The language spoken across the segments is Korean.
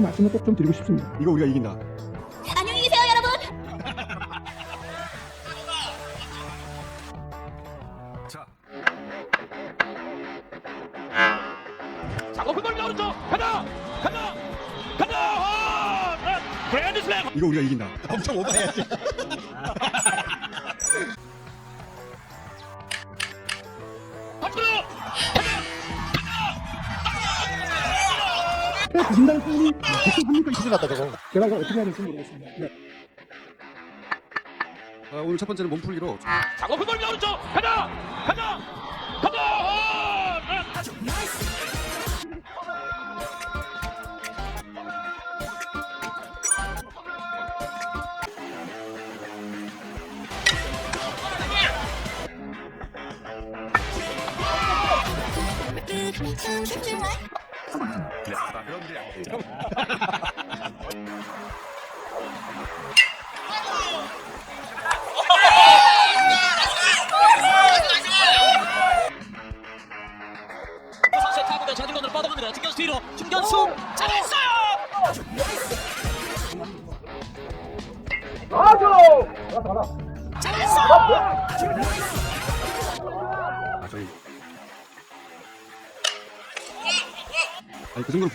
그 말씀을 꼭 좀 드리고 싶습니다. 이거 우리가 이긴다. 안녕히 계세요, 여러분. 자, 자, 높은 돌 오른쪽 가자, 가자, 가자. 아, 아, 그랜드 슬램. 이거 우리가 이긴다. 엄청 오버해야지. 번째는 몸풀기로. 돌 오른쪽 가자, 가자,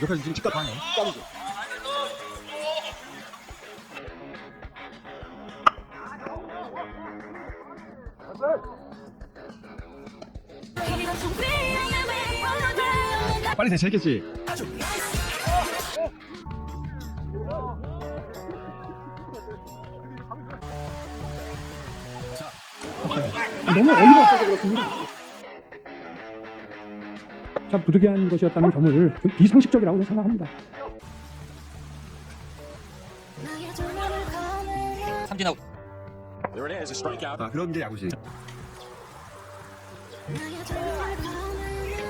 아니 그 정도로 부족하지 지금 집값하네. 빨리 대체 했겠지. 너무 어이가 없어서 그렇습니다. 참 부득이한 것이었다는 점을 좀 비상식적이라고 생각합니다. 삼진 아웃. 아, 그런 게 야구지.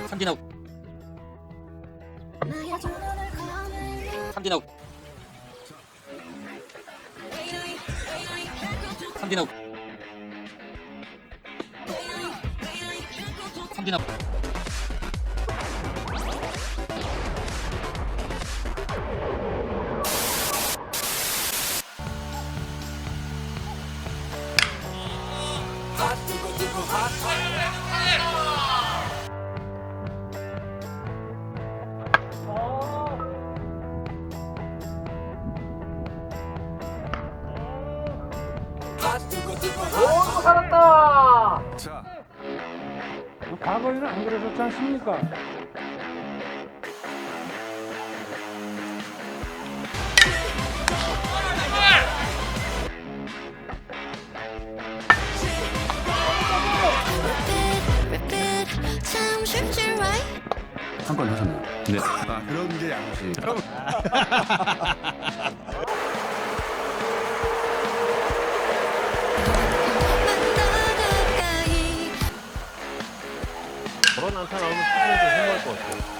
삼진 아웃. 삼진 아웃. 삼진 아웃. 삼진 아웃.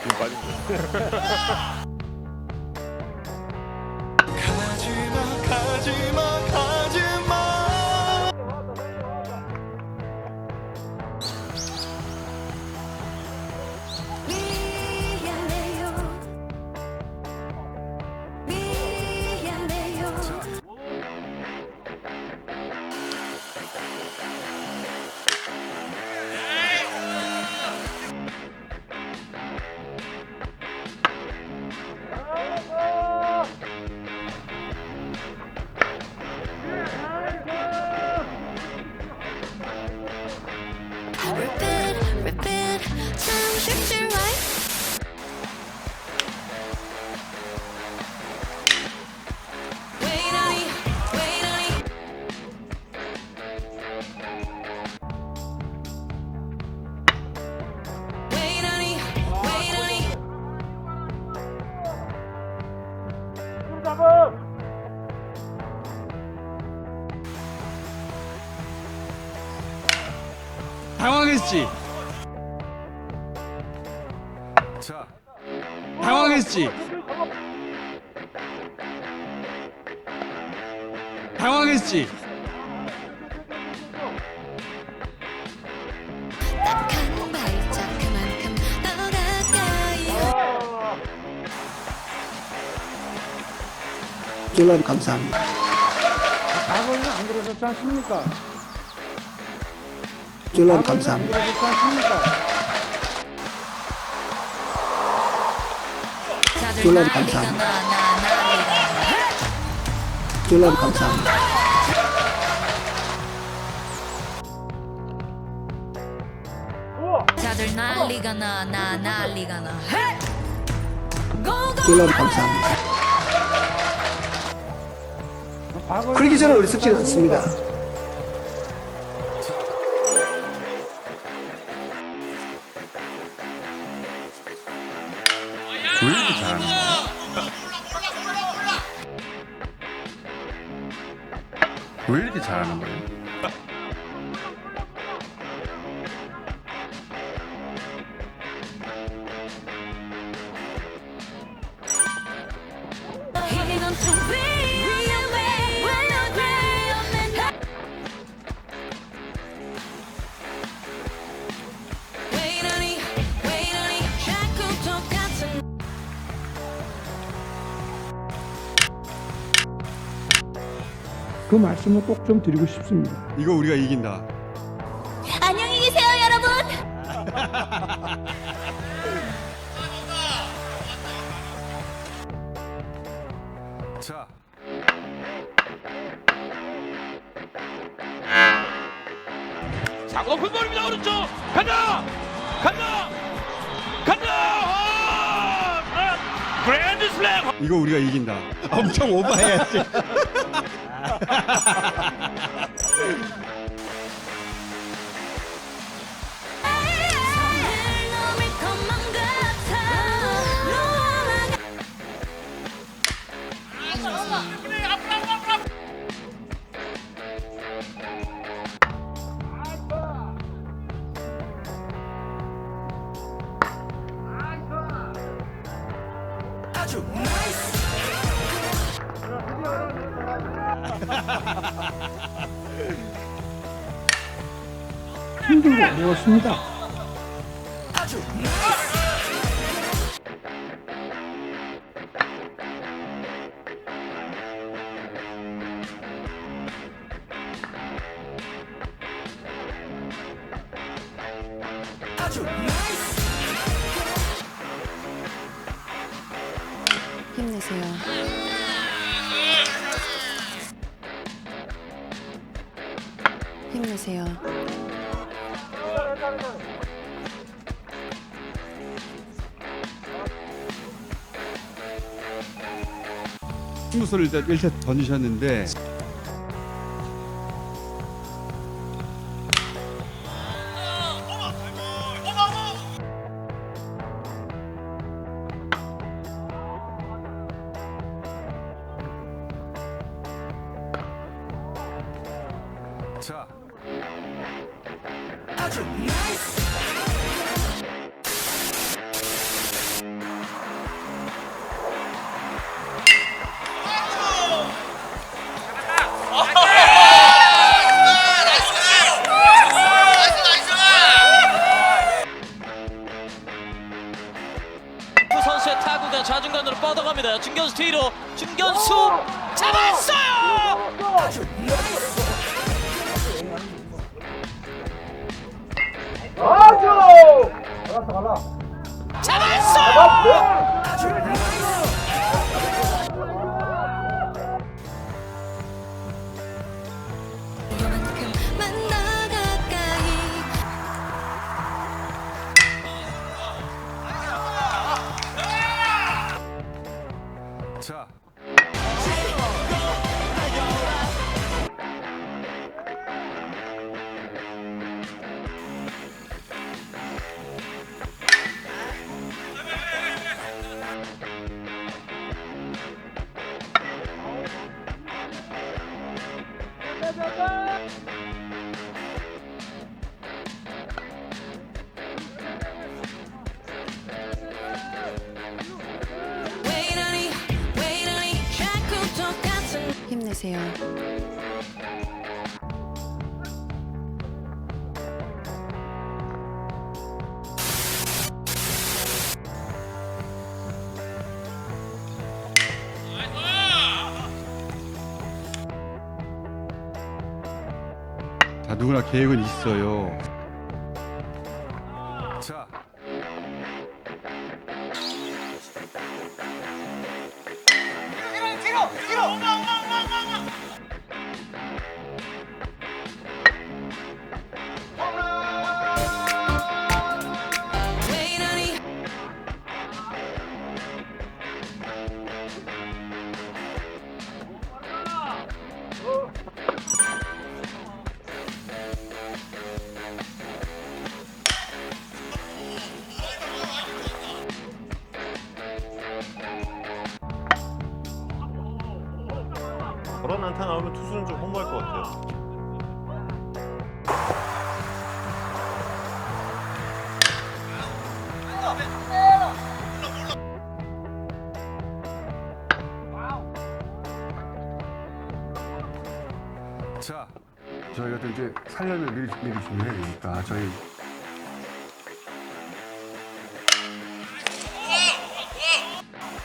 지금 빠진 거. 미안해 당황했지. 자, 당황했지. 당황했지. 딱한 발짝 그만큼 더 가까이 졸라 감사합니다. 과거에는 안 그러셨지 않습니까? 졸라 감사합니다. 난리가 감사합니다. 졸라 감사합니다. 나. 다들 난리가 나, 나, 난리가 나. 졸라 감사합니다. 그러기 전에 어리석지는 않습니다. 잘하는 거예요? 그 말씀을 꼭 좀 드리고 싶습니다. 이거 우리가 이긴다. 안녕히 계세요, 여러분. 자, 사고 높은 볼입니다 오른쪽 간다 간다 간다 홈런 그랜드 슬램 이거 우리가 이긴다. 엄청 오버해야지. 늘 넘을 것만 같아. 너와 나 힘들고 어려웠습니다. 승부수를 일단 1차 던지셨는데 누구나 계획은 있어요. 저희가 또 이제 살려면 미리, 미리 준비해야 되니까 저희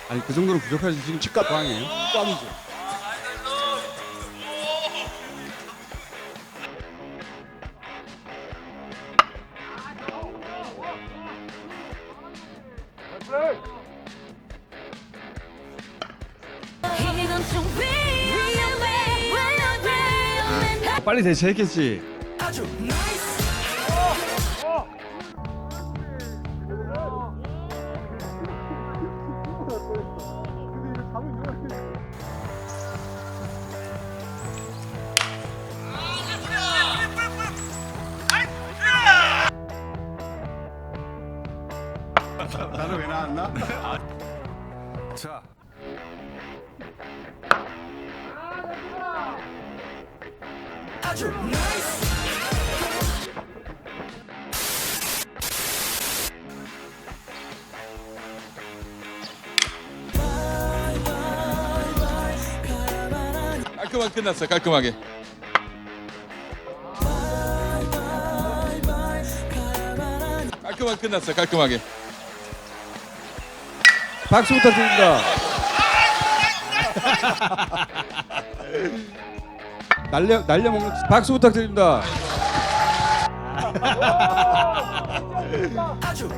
아니 그 정도로 부족하지 지금 집값 광이에요. 꽝이죠. 빨리 대체했겠지. 아주 나이스 나는 왜 나왔나? 자, 끝났어요. 깔끔하게. 깔끔하게 끝났어요. 깔끔하게. 박수 부탁드립니다. 날려 날려 먹는 박수 부탁드립니다. 아주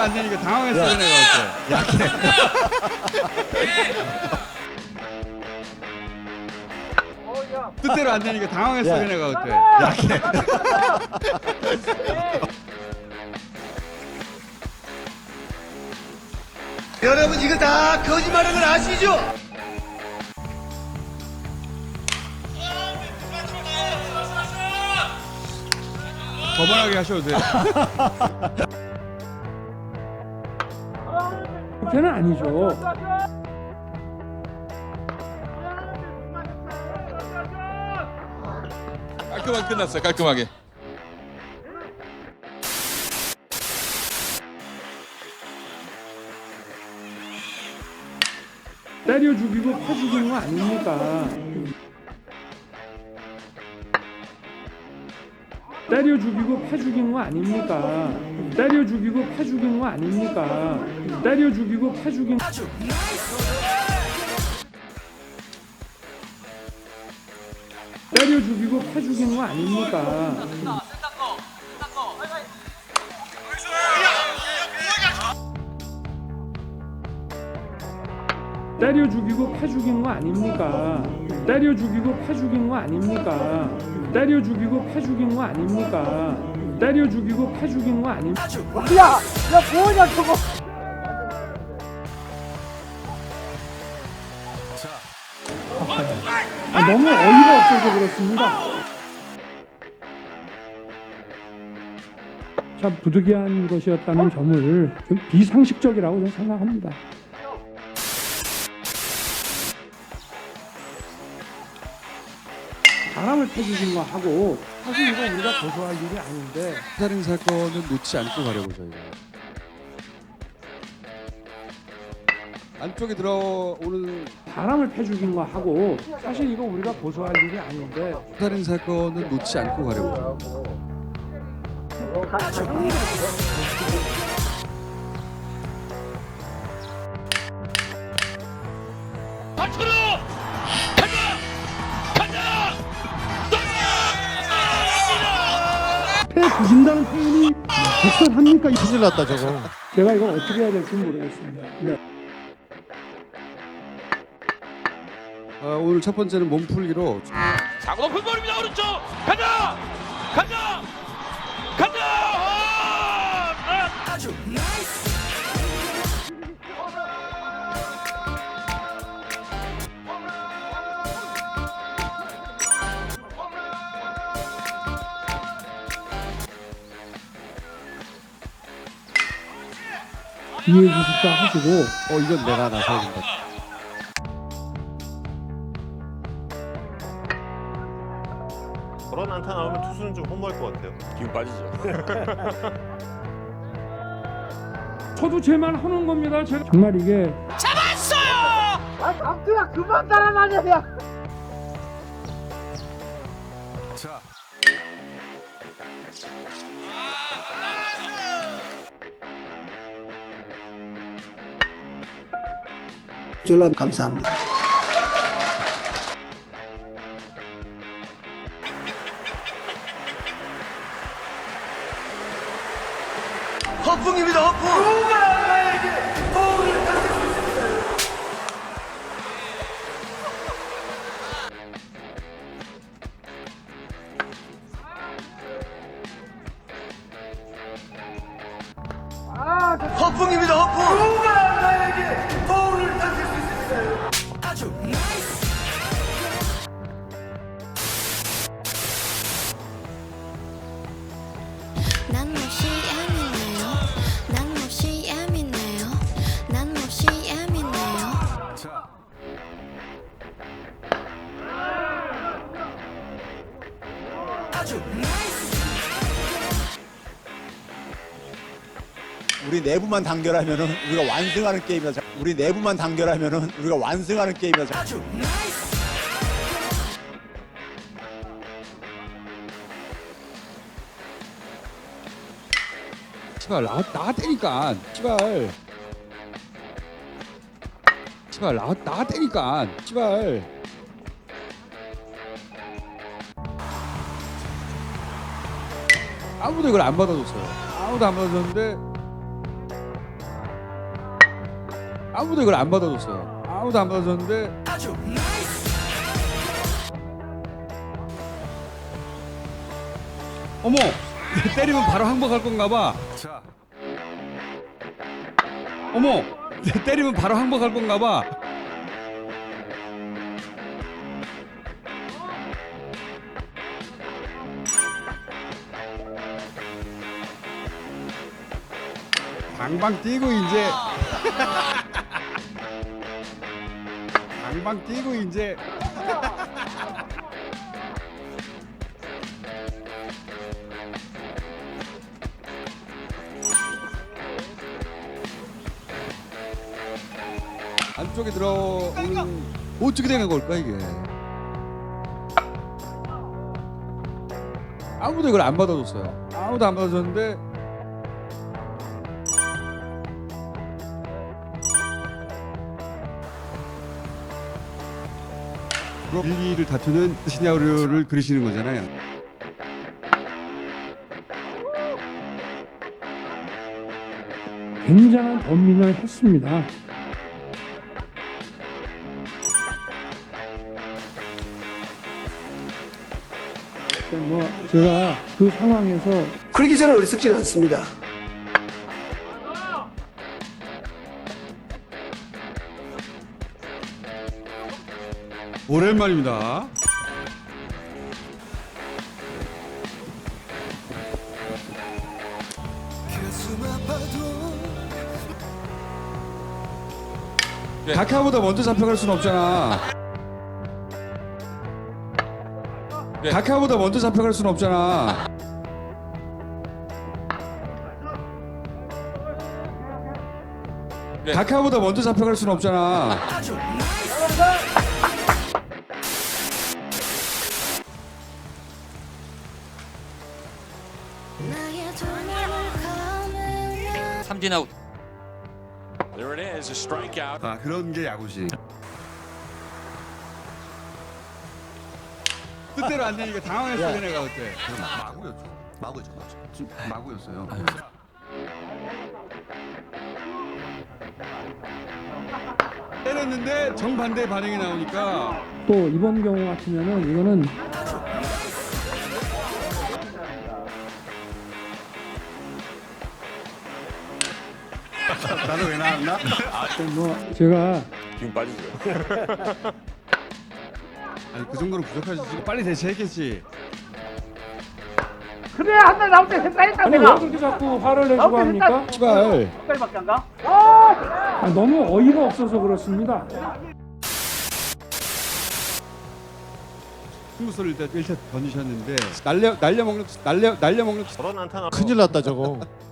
뜻대로 안 되니까 당황했어 내가 그때. 뜻대로 안 되니까 당황했어 내가 그때. 약해. 여러분 이거 다 거짓말인 걸 아시죠? 거만하게 하셔도 돼. 그 렇게는 아니죠. 깔끔하게 끝났어요. 깔끔하게. 때려 죽이고 파 죽이는 거 아닙니까? 때려 죽이고 파 죽이는 거 아닙니까? 때려 죽이고 파 죽이는 거 아닙니까? 때려 죽이고 파 죽이는 때려 죽이고 파 죽이는 거 아닙니까? 때려 죽이고 파 죽이는 거 아닙니까? 때려 죽이고 파 죽이는 거 아닙니까? 때려 죽이고 파 죽이는 거 아닙니까? 때려 죽이고 파 죽이는 거 아닙니까? 아주 아, 너무 어이가 없어서 그렇습니다. 참 부득이한 것이었다는 점을 좀 비상식적이라고 저는 생각합니다. 바람을 펴주신 거 하고 사실 이거 우리가 고소할 일이 아닌데 살인 사건은 놓지 않고 가려고 저희가. 안쪽에 들어오는 패 죽인 거 하고 사실 이거 우리가 고소할 일이 아닌데 살인 사건은 놓지 않고 가려고. 박철호 패 죽인다는 표현이 적절합니까? 큰일 났다 저거. 제가 이거 어떻게 해야 될지 모르겠습니다. 네. 아, 오늘 첫 번째는 몸풀기로 사고 높은 볼입니다 오른쪽 간다 간다 이해 주십사 하시고 어 이건 내가 나서야 된다. 저런 안타 나오면 투수는 좀 허무할 것 같아요. 기운 빠지죠. 저도 제 말 하는 겁니다. 제가 정말 이게 자, 졸라 감사합니다. 허풍입니다, 허풍! 우리 내부만 단결하면은 우리가 완승하는 게임이다. 우리 내부만 단결하면은 우리가 완승하는 게임이다. 시발 나 나대니까 시발. 시발 나 나대니까 시발. 아무도 이걸 안 받아줬어요. 아무도 안 받아줬는데 아무도 이걸 안 받아줬어요. 아무도 안 받아줬는데 어머 때리면 바로 항복할 건가 봐. 자, 어머 때리면 바로 항복할 건가 봐. 방방 뛰고 이제. 방방 뛰고 이제. 안쪽에 들어오는 어떻게 되는 걸까 이게? 아무도 이걸 안 받아줬어요. 아무도 안 받아줬는데 밀리를 다투는 시나리오를 그리시는 거잖아요 굉장한 범민을 했습니다. 뭐 제가 그 상황에서 그러기 저는 어리석지 않습니다. 오랜만입니다. 카카보다 먼저 잡혀갈 순 없잖아. 카카보다 먼저 잡혀갈 수는 없잖아. 카카보다 먼저 잡혀갈 수는 없잖아. 삼진 아웃. There it is, a strikeout. 아 그런 게 야구지. 뜻대로 안 되니까 당황했어 내가 그때. 마구였죠. 마구였죠. 지금 마구였어요. 때렸는데 정반대 반응이 나오니까 또 이번 경우 같으면은 이거는 왜 나왔나? 뭐 제가 빠진 거예요. 아니 그 정도로 부족하지 지금 빨리 대체했겠지. 아니 왜 그렇게 자꾸 화를 내시고 합니까? 씨발. 아, 너무 어이가 없어서 그렇습니다. 일단 일단 던지셨는데 날려 날려 먹는 날려 날려 먹는 저런 안타나 큰일 났다 저거.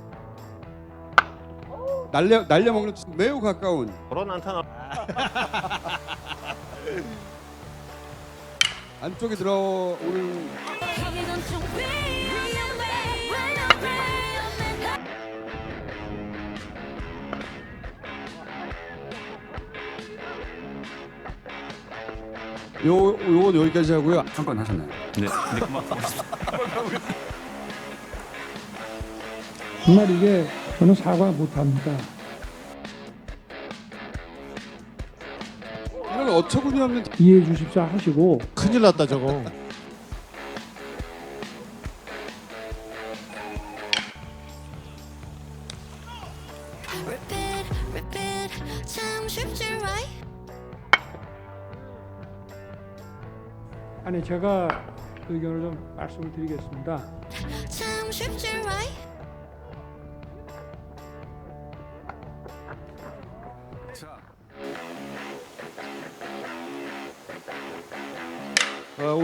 날려 날려 먹는 매우 가까운 저런 안타나 안쪽에 들어오는 요 요건 여기까지 하고요. 한 건 하셨나요? 정말 이게 저는 사과 못합니다. 이런 어처구니 없는 이해해 주십사 하시고 큰일 났다 저거. Repeat repeat 참 쉽지 right 아니 제가 의견을 좀 말씀을 드리겠습니다. 참 쉽지 right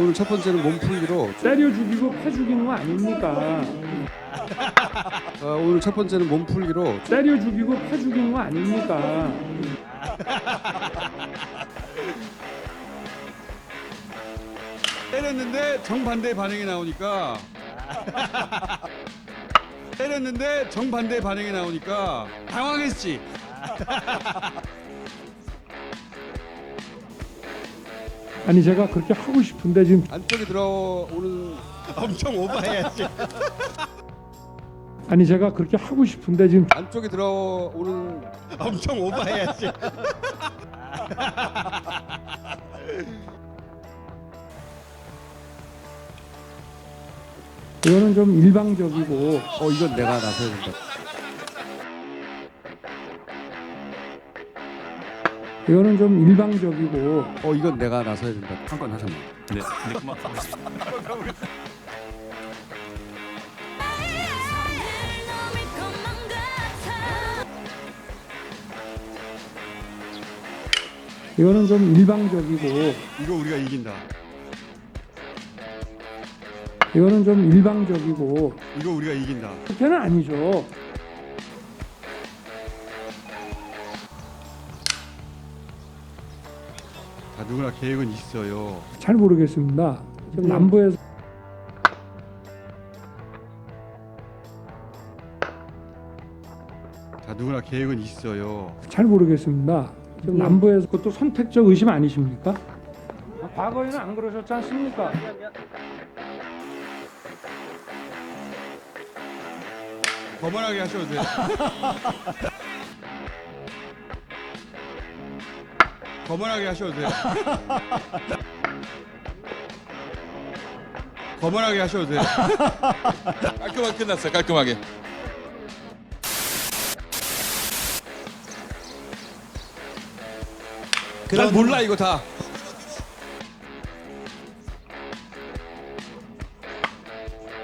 오늘 첫 번째는 몸풀기로 때려 죽이고 패 죽이는 거 아닙니까? 어, 오늘 첫 번째는 몸풀기로 때려 죽이고 패 죽이는 거 아닙니까? 때렸는데 정반대 반응이 나오니까 때렸는데 정반대 반응이 나오니까 당황했지. 아니 제가 그렇게 하고 싶은데 지금 안쪽에 들어오는 엄청 오버해야지. 아니 제가 그렇게 하고 싶은데 지금 안쪽에 들어오는 엄청 오버해야지. 이거는 좀 일방적이고 어 이건 내가 나서야 된다. 이거는 좀 일방적이고 어 이건 내가 나서야 된다. 한건 넘을 것만 같아 이거는 좀 일방적이고 이거 우리가 이긴다. 이거는 좀 일방적이고 이거 우리가 이긴다. 그렇게는 아니죠. 다 누구나 계획은 있어요. 잘 모르겠습니다. 지금 남부에서 다 누구나 계획은 있어요. 잘 모르겠습니다. 지금 남부에서 그것도 선택적 의심 아니십니까? 과거에는 안 그러셨지 않습니까? 거만하게 하셔도 돼요. 거만하게 하셔도 돼요. 거만하게 하셔도 돼요. 깔끔하게 끝났어요. 깔끔하게. 난 몰라 이거 다.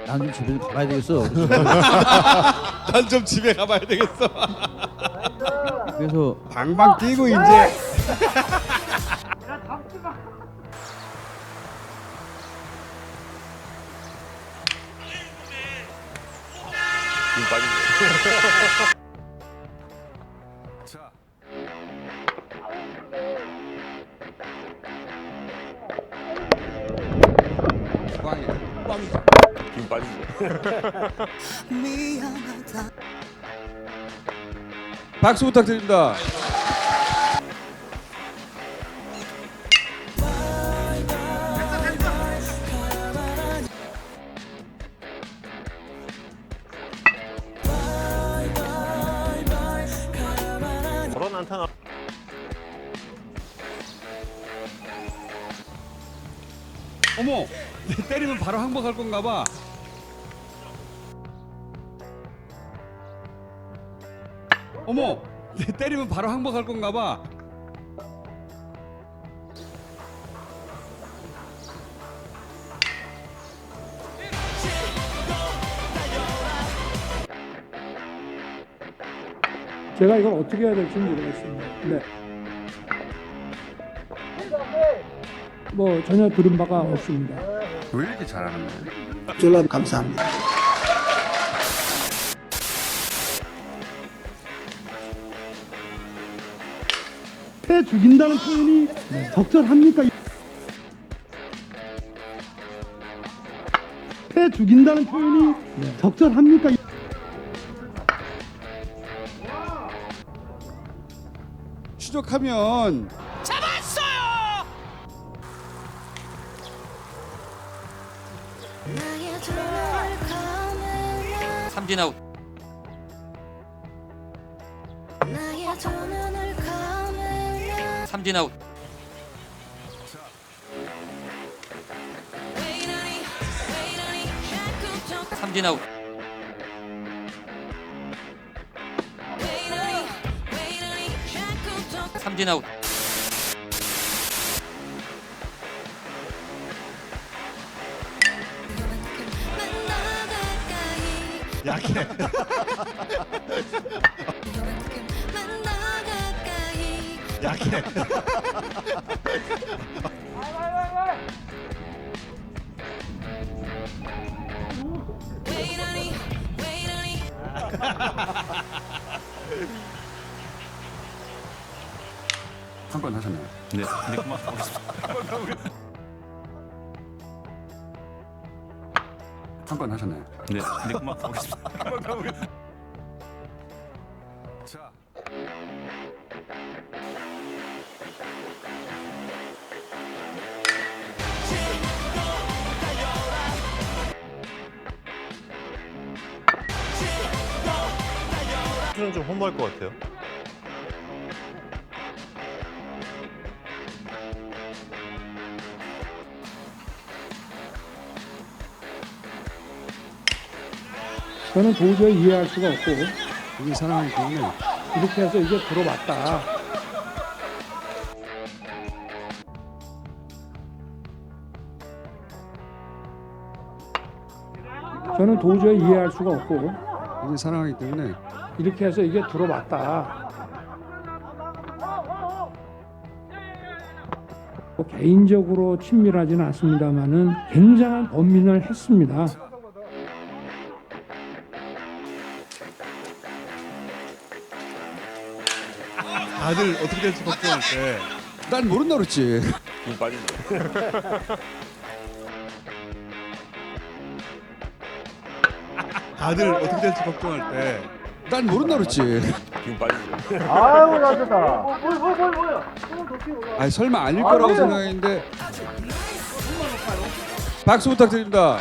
나는 집에 가야 되겠어. 난 좀 집에 가봐야 되겠어. 그래서 방방 뛰고 이제 야 잡지 마. 지금 빠진 거자 빵이야. 빵이다. 지금 빠진 거 미안하다. 박수 부탁드립니다. 항복할 건가 봐. 어머, 내 때리면 바로 항복할 건가 봐. 제가 이걸 어떻게 해야 될지 모르겠습니다. 네. 뭐 전혀 들은 바가 없습니다. 왜 이렇게 잘하는 거예요? 전라 감사합니다. 패 죽인다는 표현이 적절합니까? 패 죽인다는 표현이 적절합니까? 추적하면 감으면 삼진 아웃. 나의 두 눈을 감으면 삼진 아웃. 왜 이러니 왜 이러니 자꾸 저 삼진 아웃. 왜 이러니 왜 이러니 자꾸 저 삼진 아웃. 가까이 약해. 만나 가까이 약해. 왜 이러니 왜 한 건 하셨나요? 네, 네 그만 가보겠습니다. 그만 가보겠습니다. 자, 좀 허무할 것 같아요. 저는 도저히 이해할 수가 없고 이게 사랑하기 때문에 이렇게 해서 이게 들어왔다. 저는 도저히 이해할 수가 없고 이게 사랑하기 때문에 이렇게 해서 이게 들어왔다. 뭐 개인적으로 친밀하지는 않습니다만은 굉장한 범민을 했습니다. 다들 어떻게 될지 걱정할 때 난 모른다 그랬지. 지금 빠진 거예요. 다들 어떻게 될지 걱정할 때 난 모른다 그랬지. 지금 빠진 거예요. 아니 설마 아닐 거라고 생각했는데 박수 부탁드립니다.